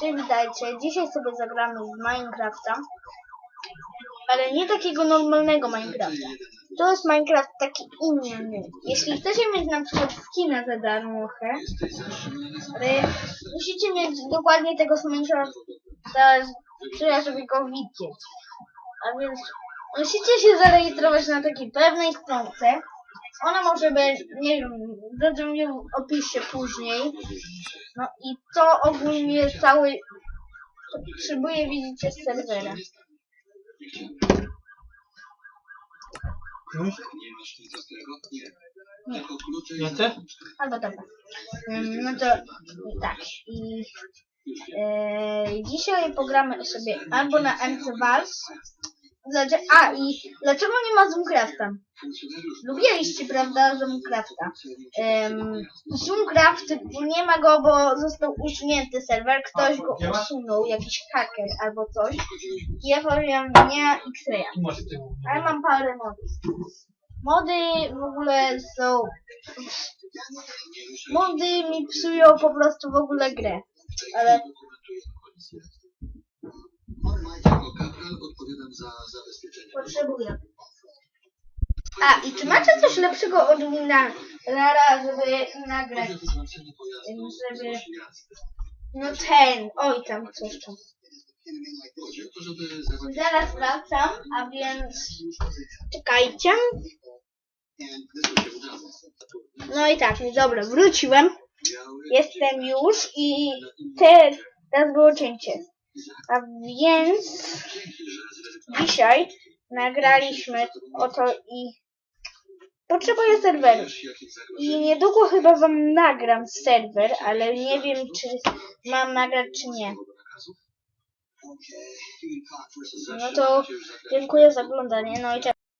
Cześć, witajcie. Dzisiaj sobie zagramy w Minecrafta. Ale nie takiego normalnego Minecrafta. To jest Minecraft taki inny. Jeśli chcecie mieć na przykład skina za darmochę, ale musicie mieć dokładnie tego samego Minecrafta, żeby go widzieć. A więc musicie się zarejestrować na takiej pewnej stronce. Ona może być, nie wiem, będę ją opiszę później. No i to ogólnie cały co potrzebuję widzicie z serwera. Już? Nie. Nie chcę? Albo dobra. Ym, No to tak. I e, dzisiaj pogramy sobie albo na MC Vals. Dlaczego, a i dlaczego nie ma Zoomcrafta? Lubiliście, prawda, Zoomcrafta? Um, Zoomcraft nie ma go, bo został usunięty serwer, ktoś go usunął, jakiś haker albo coś. Ja powiem nie X-Raya. Ale mam parę modów. Mody w ogóle są... Mody mi psują po prostu w ogóle grę. Ale Jako kapral odpowiadam za zabezpieczenie. potrzebuję. A, i czy macie coś lepszego od Winara, żeby nagrać? Żeby... No ten, oj tam coś tam. Zaraz wracam, a więc... Czekajcie. No i tak, dobra, wróciłem. Jestem już i te, teraz było cięcie. A więc dzisiaj nagraliśmy oto i potrzebuję serweru. I niedługo chyba wam nagram serwer, ale nie wiem czy mam nagrać czy nie. No to dziękuję za oglądanie. No i cześć.